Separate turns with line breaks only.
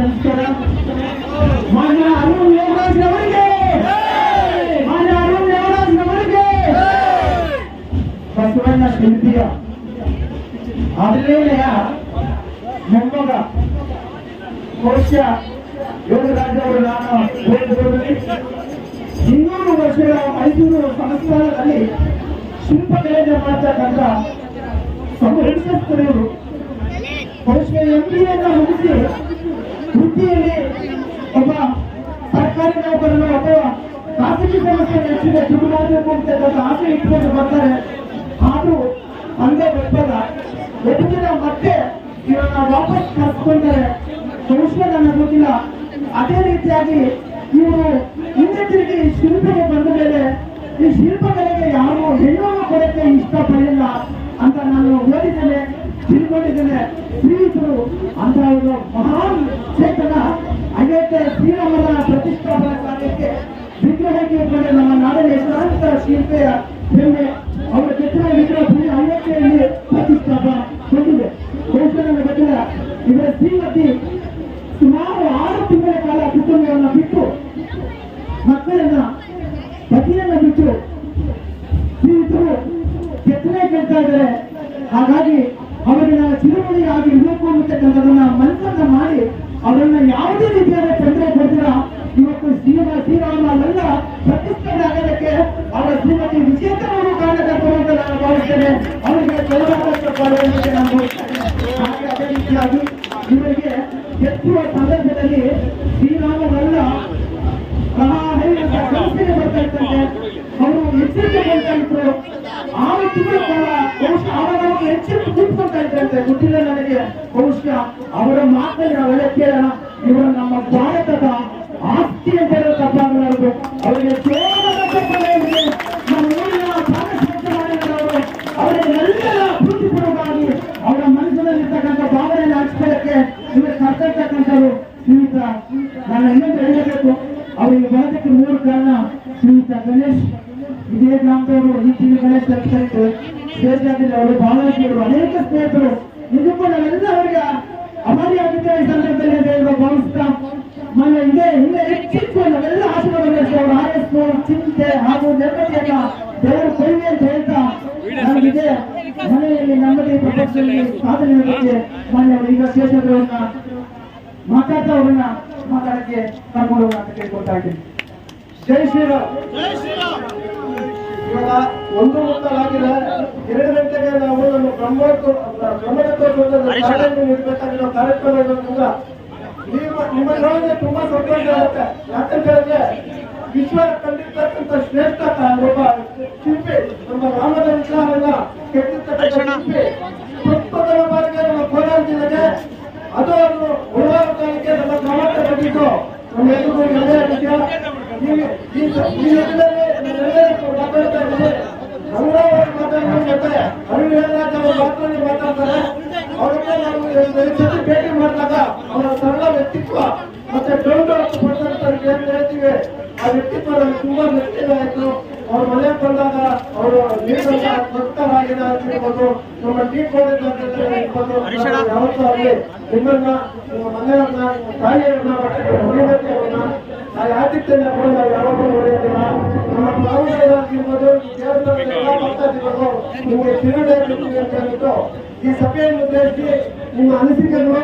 నమస్కారం మన అరుణ్ యోగాసన వరకే మన అరుణ్ యోగాసన వరకే బಸವಣ್ಣ ಶಿಲ್ಪಿಯ ಅಲ್ಲೇನೆಯ ಮೊಮ್ಮಗ ಕೋಶ ಯೋಗರಾಜ್ ಅವರು ನಾನು ಹೇಳಿದ್ರಲ್ಲಿ ಇನ್ನೂರು ವರ್ಷಗಳ ಮೈಸೂರು ಸಂಸ್ಥಾನದಲ್ಲಿ ಶಿಲ್ಪ ಕಲೆಯನ್ನು ಮಾಡ್ತಕ್ಕಂಥ ಸಂರಕ್ಷಿಸ್ತರು ಕೋಶ ಎಂಪಿಯನ್ನು ಮುಗಿಸಿ ವೃತ್ತಿಯಲ್ಲಿ ಒಬ್ಬ ಸರ್ಕಾರಿ ನೌಕರರು ಅಥವಾ ಖಾಸಗಿ ಸಂಸ್ಥೆ ನಡೆಸಿದ ದುಡ್ಡು ಮಾಡಬೇಕು ಅಂತ ಆಸೆ ಇಟ್ಕೊಂಡು ಬರ್ತಾರೆ. ಆದ್ರೂ ಅಂದೇ ಬೆಟ್ಟದ ದಿನ ಮತ್ತೆ ಇವನ್ನ ವಾಪಸ್ ಕರ್ಸ್ಕೊಂತಾರೆ ಬಹುಶಃ ನನಗೆ ಗೊತ್ತಿಲ್ಲ ಅದೇ ರೀತಿಯಾಗಿ ಇವರು ಹಿಂದೆ ತಿರುಗಿ ಶಿಲ್ಪಿಗೆ ಬಂದ ಮೇಲೆ ಈ ಶಿಲ್ಪಗಳಿಗೆ ಯಾರು ಹೆಣ್ಣು ಕೊಡಕ್ಕೆ ಇಷ್ಟಪಡಲಿಲ್ಲ ಅಂತ ನಾನು ಓದಿದ್ದೇನೆ, ತಿಳ್ಕೊಂಡಿದ್ದೇನೆ. ಶ್ರೀಯುತರು ಅಂತ ಒಂದು ಮಹಾನ್ ಚೇತನ ಅನೇಕ ಶ್ರೀರಾಮನ ಪ್ರತಿಷ್ಠಾಪನಾ ಕಾರ್ಯಕ್ಕೆ ವಿಗ್ರಹಕ್ಕೆ ಕೂಡ ನಮ್ಮ ನಾಡಿನ ಹೆಸರಾಂತ ಶಿಲ್ಪೆಯ ಹೆಮ್ಮೆ, ಅವರ ಕೆತ್ತಿನ ವಿಗ್ರಹ ಪುಣ್ಯ ಅಯೋಧ್ಯೆಯಲ್ಲಿ ನನಗೆ ಗೊತ್ತಿಲ್ಲ. ಇವರ ಶ್ರೀಮತಿ ಸುಮಾರು ಆರು ತಿಂಗಳ ಕಾಲ ಕುಟುಂಬವನ್ನು ಬಿಟ್ಟು, ಮಕ್ಕಳನ್ನ, ಪತಿಯನ್ನ ಬಿಟ್ಟು ಶ್ರೀಯುತರು ಕೆತ್ತನೆ ಕೇಳ್ತಾ ಇದ್ದಾರೆ. ಹಾಗಾಗಿ ಅವರಿಗೆ ಚಿರಮಣಿ ಆಗಿ ಇರಬೇಕು ಅನ್ನತಕ್ಕಂಥದನ್ನ ಮನಸ್ಸನ್ನ ಮಾಡಿ ಅವರನ್ನ ಯಾವುದೇ ರೀತಿಯಾದ ತೊಂದರೆ ಕೊಡ್ತೀರ ಇವತ್ತು ಶ್ರೀಮ ಶ್ರೀರಾಮನಲ್ಲ ಪ್ರತಿಷ್ಠೆ ಆಗೋದಕ್ಕೆ ಅವರ ಶ್ರೀಮತಿ ವಿಶೇಷವಾಗಿ ಕಾರಣಕರ್ತರು ಅಂತ ನಾನು ಭಾವಿಸ್ತೇನೆ. ಅವರಿಗೆ ಅದೇ ರೀತಿಯಾಗಿ ಇವರಿಗೆ ಹೆಚ್ಚುವ ಸಂದರ್ಭದಲ್ಲಿ ಶ್ರೀರಾಮನಲ್ಲ ಸಂಸ್ಥೆಗೆ ಬರ್ತಾ ಅವರು ಎಚ್ಚರಿಕೆ ಆ ಇದ್ರು ಬಹುಶಃ ಇದ್ರಂತೆ ಗೊತ್ತಿಲ್ಲ ನನಗೆ. ಬಹುಶಃ ಅವರ ಮಾತಲ್ಲಿ ನಾವೆಲ್ಲ ಕೇಳೋಣ. ಇವರು ನಮ್ಮ ಭಾರತದ ಆಸ್ತಿ ಅಂತ ಹೇಳೋ ತಪ್ಪಾಗಲಾರದು ಅವರಿಗೆ ಕೇವಲ ಅವರ ಶ್ರೀಯುತ ನಾನು ಹೇಳಬೇಕು. ಅವರಿಗೆ ಮೂರು ಕಾರಣ ಶ್ರೀಯುತ ಗಣೇಶ್. ಇದೇ ಗ್ರಾಮದವರು ಈ ಟಿವಿ ಗಣೇಶ್ ಸ್ನೇಹಿತರಲ್ಲಿ ಅವರು ಭಾವನೆಗಳು ಅನೇಕ ಸ್ನೇಹಿತರು ನಿಜಕ್ಕೂ ನಾವೆಲ್ಲ ಅವರಿಗೆ ಅಮರ್ಯಾದಿತ ಈ ಸಂದರ್ಭದಲ್ಲಿ ಭಾವಿಸ್ತಾ ಮನೆ ಇದೆ. ಹಿಂದೆ ಹೆಚ್ಚಿತ್ತು ನಾವೆಲ್ಲ ಆಶೀರ್ವಾದ ಆಯಸ್ಸು ಚಿಂತೆ ಹಾಗೂ ನೆಮ್ಮದಿಯನ್ನ ದೇವರು ಕೊಯ್ಲಿ ಅಂತ ಹೇಳ್ತಾ ನಮಗಿದೆ ಮನೆಯಲ್ಲಿ ನೆಮ್ಮದಿ ಪ್ರಪಂಚದಲ್ಲಿ ಸಾಧನೆ ಬಗ್ಗೆ ಈಗ ಕ್ಷೇತ್ರಗಳನ್ನ ಮಾತಾಡ್ತಾ ಅವರನ್ನ ಮಾತಾಡಕ್ಕೆ ಕರ್ಕೊಂಡು ಅಂತ ಕೇಳ್ಕೊಳ್ತಾ ಇದ್ದೀನಿ. ಜೈ ಶ್ರೀರಾಮ್.
ಇವಾಗ ಒಂದು ಮುತ್ತಲಾಗಿದೆ ಎರಡು ಗಂಟೆಗೆ ನಾವು ನಮ್ಮ ಬ್ರಹ್ಮೋತ್ಸವ ನೀಡಬೇಕಾಗಿರೋ ಕಾರ್ಯಕ್ರಮ ಇರೋದ್ರಿಂದ ನೀವು ನಿಮ್ಮ ನೋಡಿದ್ರೆ ತುಂಬಾ ಸಂತೋಷ ಆಗುತ್ತೆ. ಯಾಕಂತ ಹೇಳಿದ್ರೆ ವಿಶ್ವ ಕಂಡಿರ್ತಕ್ಕಂಥ ಶ್ರೇಷ್ಠ ಒಬ್ಬ ಶಿಲ್ಪಿ ನಮ್ಮ ರಾಮದ ವಿಚಾರವನ್ನ ಕೆಟ್ಟಿರ್ತಕ್ಕಂಥ ಶಿಲ್ಪಿ. ಪ್ರಪ್ರಥಮ ಬಾರಿಗೆ ನಮ್ಮ ಕೋಲಾರ ಜಿಲ್ಲೆಗೆ ಅದು ಒಂದು ಉಳುವಾರ ಕಾಲಕ್ಕೆ ನಮ್ಮ ಗ್ರಾಮಕ್ಕೆ ಬಂದಿದ್ದು ನಮ್ಮ ಎದುರು ಈ ಈ ಈ ನಿಟ್ಟಿನಲ್ಲಿ ನಾವೆಲ್ಲರೂ ಮಾತಾಡ್ತಾ ಇದ್ದೀವಿ ನಮ್ಮವರ ಮಾತಾಡೋದ್ರ ಜೊತೆ ಅರವಿಂದ ಹೇಳಲಾದ ಅವರ ಮಾತಲ್ಲಿ ಮಾತಾಡ್ತಾರೆ ಅವ್ರನ್ನ ಈ ಭೇಟಿ ಮಾಡಿದಾಗ ಅವರ ಸರಳ ವ್ಯಕ್ತಿತ್ವ ಮತ್ತೆ ಏನ್ ಹೇಳ್ತೀವಿ ಆ ವ್ಯಕ್ತಿತ್ವ ನಮ್ಗೆ ತುಂಬಾ ಮೆಚ್ಚಿದಾಯ್ತು ಅವ್ರ ಮನೆಗೆ ಬಂದಾಗ ಅವರು ಭಕ್ತರಾಗಿದೆ ಅಂತ ಹೇಳ್ಬೋದು ನಮ್ಮ ಟೀ ಕೋಡಿದ ಅಂತ ನಾವು ಯಾವತ್ತೂ ಆಗಲಿ ನಿಮ್ಮನ್ನ ನಿಮ್ಮ ಮನೆಯವ್ರನ್ನ ನಿಮ್ಮ ನಿಮ್ಮ ಹುಡುಗರನ್ನ ನಾವು ಆದಿತ್ಯನ ಕೂಡ ನಾವು ಯಾವಾಗಲೂ ನೋಡಿರ್ತೀರ. ನಮ್ಮ ಪ್ರಾವುಗಳಿರ್ಬೋದು ದೇವಸ್ಥಾನದ ಎಲ್ಲ ಭಕ್ತಾದಿಗಳು ನಿಮಗೆ ತಿರುಗಡೆ ಅಂತ ಹೇಳ್ಬಿಟ್ಟು ಈ ಸಭೆಯನ್ನು ಉದ್ದೇಶಿಸಿ ನಿಮ್ಮ ಅನಿಸಿಕೆಗಳು